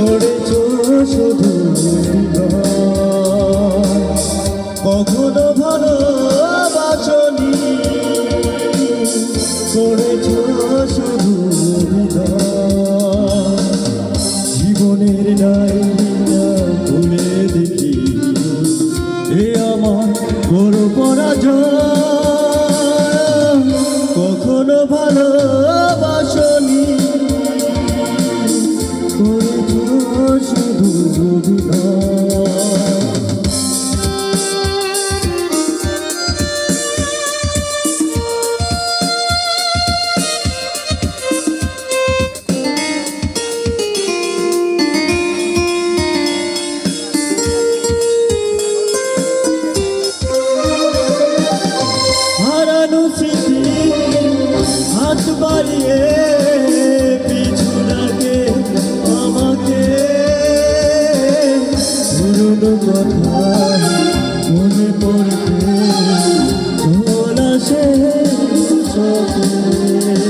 করেছ শুধু বাড়িয়ে পিছু লাগে আমাকে। পুরনো কথা মনে পড়তে চল আসে চোখে।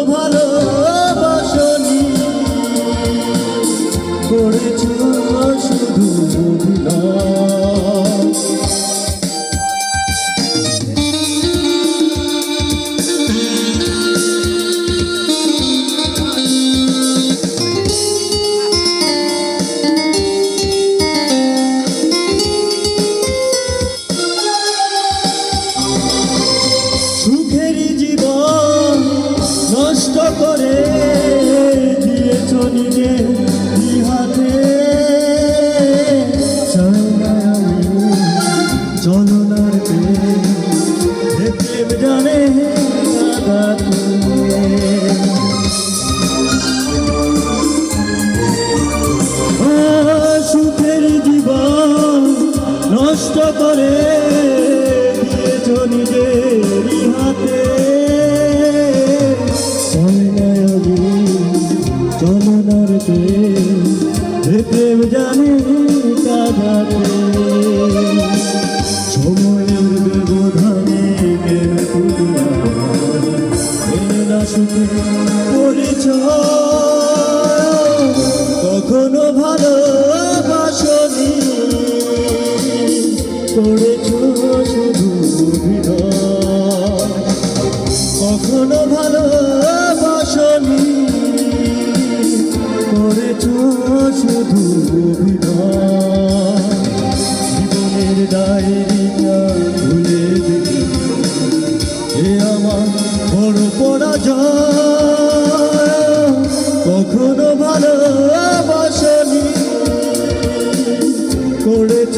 করে দিয়েছ নিজে হাতে চলনার প্রেম জানে কাদাতে সুখের জীবন নষ্ট করে ধরতে। হে প্রেম জানি কাঁদাতে সময়ের ব্যবধানে কেন না সুখে পরিচ কখনো ভালো বাসনি করেছ জীবনের ডায়েরিটা ভুলে দেখি এ আমার বড় পরাজয় কখনো ভালোবাসনি। করেছ